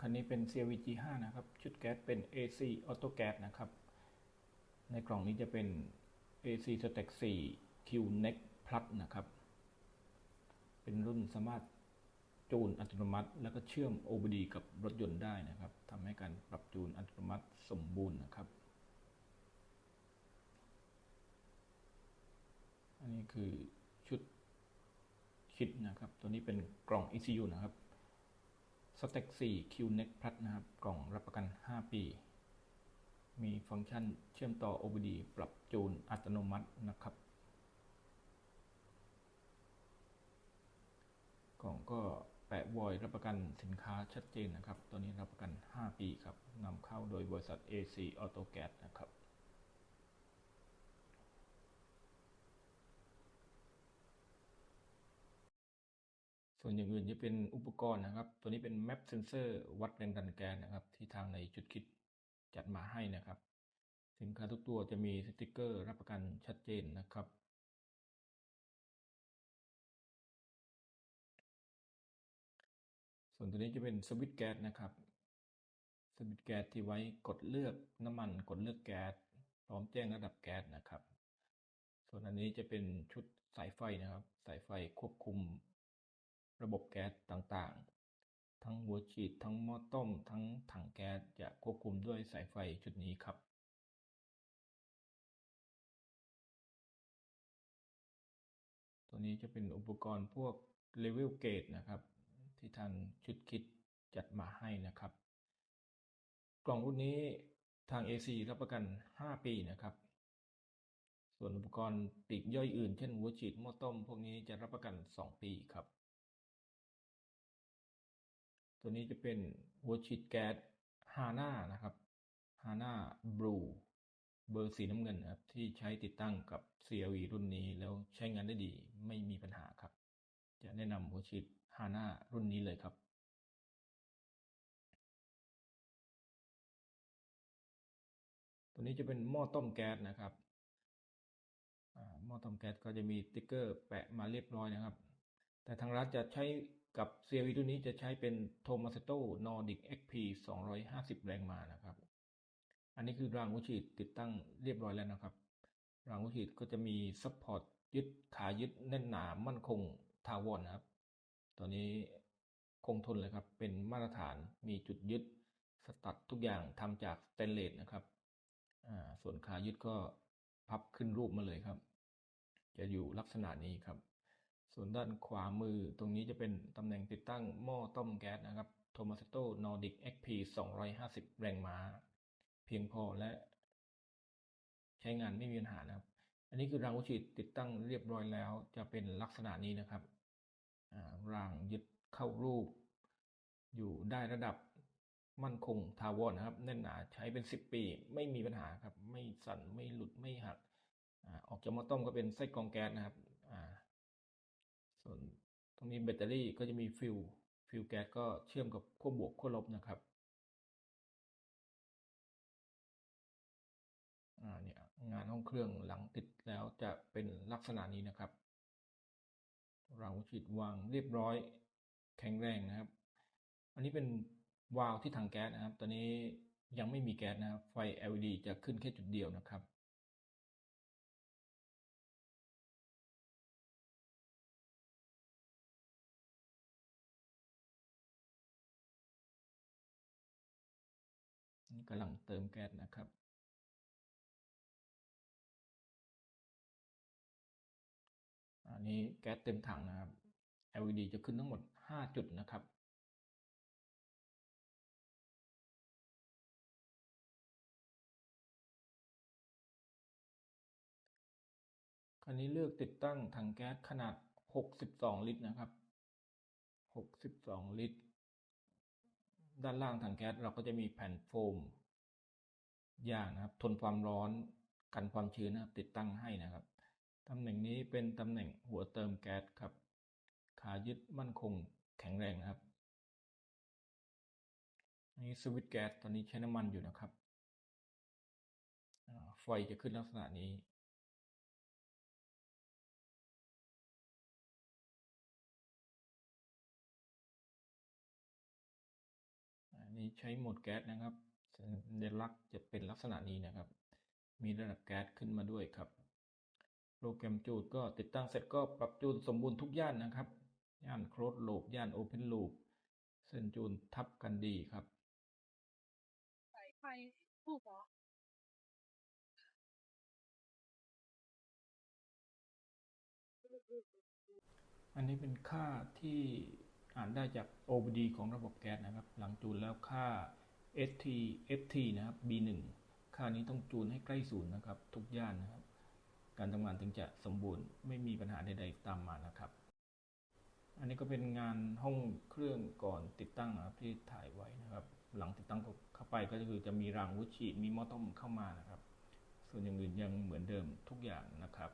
คันนี้เป็น CRV G5 นะครับ ชุดแก๊สเป็น AC Auto Gas นะครับ ในกล่องนี้จะเป็น AC Stack 4 Q Next Plus นะครับ เป็นรุ่นสามารถจูนอัตโนมัติ แล้วก็เชื่อม OBD กับรถยนต์ได้นะครับทำให้การปรับจูนอัตโนมัติสมบูรณ์นะครับ อันนี้คือชุดคิดนะครับ ตัวนี้เป็นกล่อง ECU นะครับ Stack 4 Q Next Plus นะครับ กล่องรับประกัน 5 ปี มีฟังก์ชันเชื่อมต่อ OBD ปรับจูนอัตโนมัตินะครับ กล่องก็แปะวอยรับประกันสินค้าชัดเจนนะครับ ตัวนี้รับประกัน 5 ปีครับนำเข้าโดยบริษัท AC Auto Gas นะครับ ส่วนอย่างอื่นจะเป็นอุปกรณ์นะครับ ตัวนี้เป็น Map Sensor วัดแรงดันแก๊สนะครับ ที่ทางในจุดคิดจัดมาให้นะครับ สินค้าทุกตัวจะมีสติกเกอร์รับประกันชัดเจนนะครับส่วนตัวนี้จะเป็นสวิตช์แก๊สนะครับ สวิตช์แก๊สที่ไว้กดเลือกน้ำมันกดเลือกแก๊สพร้อมแจ้งระดับแก๊สนะครับ ส่วนอันนี้จะเป็นชุดสายไฟนะครับ สายไฟควบคุม ระบบแก๊สต่างๆ ทั้งหัวฉีด ทั้งหม้อต้ม ทั้งถังแก๊สจะควบคุมด้วยสายไฟชุดนี้ครับตัวนี้จะเป็นอุปกรณ์พวก level gauge นะครับ ที่ทางชุดคิดจัดมาให้นะครับ กล่องรุ่นนี้ทาง AC รับประกัน 5 ปีนะครับ ส่วนอุปกรณ์ปีกย่อยอื่น เช่นหัวฉีดหม้อต้ม พวกนี้จะรับประกัน 2 ปีครับ ตัวนี้จะเป็นหัวฉีดแก๊สฮาน่านะครับฮาน่าบลูเบอร์สีน้ำเงินครับที่ใช้ติดตั้งกับ CLV รุ่นนี้แล้วใช้งานได้ดีไม่มีปัญหาครับ จะแนะนำหัวฉีดฮาน่ารุ่นนี้เลยครับตัวนี้จะเป็นหม้อต้มแก๊สนะครับหม้อต้มแก๊สก็จะมีติ๊กเกอร์แปะมาเรียบร้อยนะครับ แต่ทางร้านจะใช้ กับ CLV รุ่นนี้จะใช้เป็น Tomasetto Nordic XP 250 แรงมานะครับ อันนี้คือรางหัวฉีดติดตั้งเรียบร้อยแล้วนะครับ รางหัวฉีดก็จะมีซัพพอร์ตยึดขายึดแน่นหนามั่นคงทาวรนครับตัวนี้คงทนเลยครับ เป็นมาตรฐานมีจุดยึดสตัดทุกอย่างทำจากสเตนเลสนะครับ ส่วนขายึดก็พับขึ้นรูปมาเลยครับ จะอยู่ลักษณะนี้ครับ ส่วนด้านขวามือตรงนี้จะเป็นตำแหน่งติดตั้งหม้อต้มแก๊สนะครับ Tomasetto Nordic XP 250 แรงม้า เพียงพอและ ใช้งานไม่มีปัญหานะครับ อันนี้คือรางหัวฉีดติดตั้งเรียบร้อยแล้ว จะเป็นลักษณะนี้นะครับรางยึดเข้ารูป อยู่ได้ระดับมั่นคงทาวรนะครับ แน่นหนาใช้เป็นสิบปี ไม่มีปัญหาครับ ไม่สั่นไม่หลุดไม่หักออกจากหม้อต้มก็เป็นไส้กรองแก๊สนะครับ ส่วนตรงนี้แบตเตอรี่ก็จะมีฟิลฟิลแก๊สก็เชื่อมกับขั้วบวกขั้วลบนะครับอ่าเนี่ยงานห้องเครื่องหลังติดแล้วจะเป็นลักษณะนี้นะครับ เราฉีดวางเรียบร้อยแข็งแรงนะครับ อันนี้เป็นวาล์วที่ถังแก๊สนะครับ ตอนนี้ยังไม่มีแก๊สนะครับ ไฟ LED จะขึ้นแค่จุดเดียวนะครับ กำลังเติมแก๊สนะครับอันนี้แก๊สเต็มถังนะครับ LED จะขึ้นทั้งหมด 5 จุดนะครับ คราวนี้เลือกติดตั้งถังแก๊สขนาด 62 ลิตรนะครับ 62 ลิตร ด้านล่างถังแก๊สเราก็จะมีแผ่นโฟมยางนะครับ ทนความร้อนกันความชื้นนะครับ ติดตั้งให้นะครับตำแหน่งนี้เป็นตำแหน่งหัวเติมแก๊สครับ ขายึดมั่นคงแข็งแรงนะครับนี่สวิตช์แก๊สตอนนี้ใช้น้ำมันอยู่นะครับไฟจะขึ้นลักษณะนี้ นนี้ใช้โหมดแก๊สนะครับสัญลักษณ์จะเป็นลักษณะนี้นะครับ มีระดับแก๊สขึ้นมาด้วยครับ โปรแกรมจูนก็ติดตั้งเสร็จก็ปรับจูนสมบูรณ์ทุกย่านนะครับ ย่านโคลดลูปย่านโอเพนลูปเส้นจูนทับกันดีครับสายไฟถูกเหรออันนี้เป็นค่าที่ อ่านได้จาก OBD ของระบบแก๊สนะครับ หลังจูนแล้วค่า ST FT นะครับ B1 ค่านี้ต้องจูนให้ใกล้ศูนย์นะครับ ทุกย่านนะครับ การทำงานถึงจะสมบูรณ์ไม่มีปัญหาใดๆตามมานะครับ อันนี้ก็เป็นงานห้องเครื่องก่อนติดตั้งนะครับที่ถ่ายไว้นะครับ หลังติดตั้งเข้าไปก็คือจะมีรางวุชีมีหม้อต้มเข้ามานะครับ ส่วนอย่างอื่นยังเหมือนเดิมทุกอย่างนะครับ